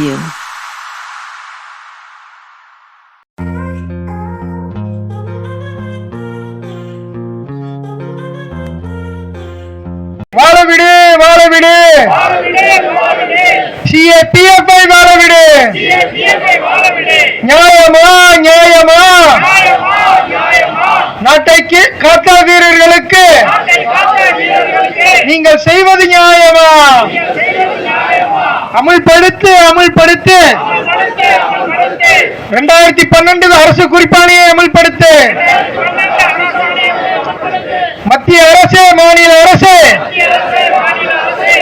you. வாழவிடு வாழவிடு. சிஏபிஎஃப்ஐ வாழவிடு. நியாயமா நியாயமா? நாட்டைக்கு காத்தா வீரர்களுக்கு நீங்கள் செய்வது நியாயமா? அமுல்படுத்து அமுல்படுத்து. இரண்டாயிரத்தி பன்னெண்டு அரசு குறிப்பாணையை அமுல்படுத்து. மத்திய அரசு மாநில அரசு.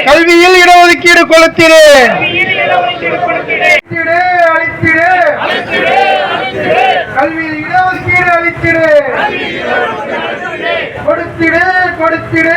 கல்வியில் இடஒதுக்கீடு கொளுத்திடு. அளித்திடு, அளித்திடு. கல்வியில் இடஒதுக்கீடு அளித்திடு. கொடுத்திடு. கொடுத்திடு.